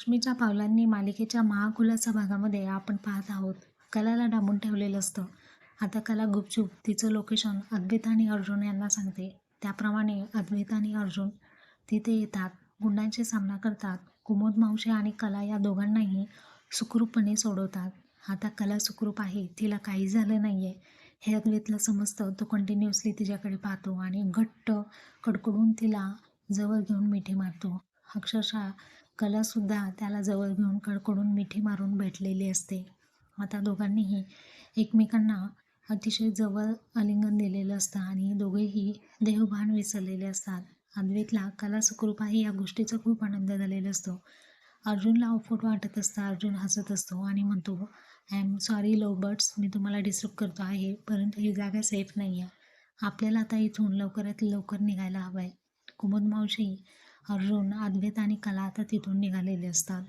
लक्ष्मीच्या पावलांनी मालिकेच्या महाखुलासा भागामध्ये आपण पाहत आहोत. कलाला डांबून ठेवलेलं असतं. आता कला गुपचूप तिचं लोकेशन अद्वैत आणि अर्जुन यांना सांगते. त्याप्रमाणे अद्वैत आणि अर्जुन तिथे येतात गुंडांशी सामना करतात कुमोद मावशी आणि कला या दोघांनाही सुखरूपपणे सोडवतात. आता कला सुखरूप आहे तिला काही झालं नाही आहे हे अद्वैतला समजतं तो कंटिन्युअसली तिच्याकडे पाहतो आणि घट्ट कडकडून तिला जवळ घेऊन मिठी मारतो. अक्षरशः कलासुद्धा त्याला जवळ घेऊन कडकडून मिठी मारून भेटलेली असते. आता दोघांनीही एकमेकांना अतिशय जवळ आलिंगन दिलेलं असतं आणि दोघेही देहभान विसरलेले असतात. अद्वैतला कला सुखरूप आहे या गोष्टीचा खूप आनंद झालेला असतो. अर्जुनला अवफोट वाटत असतं अर्जुन हसत असतो आणि म्हणतो I am sorry love birds मी तुम्हाला डिस्टर्ब करतो आहे परंतु ही जागा सेफ नाही आहे आपल्याला आता इथून लवकरात लवकर निघायला हवं आहे कुमुद मावशी अर्जुन अद्वैत आणि कला आता तिथून निघालेले असतात.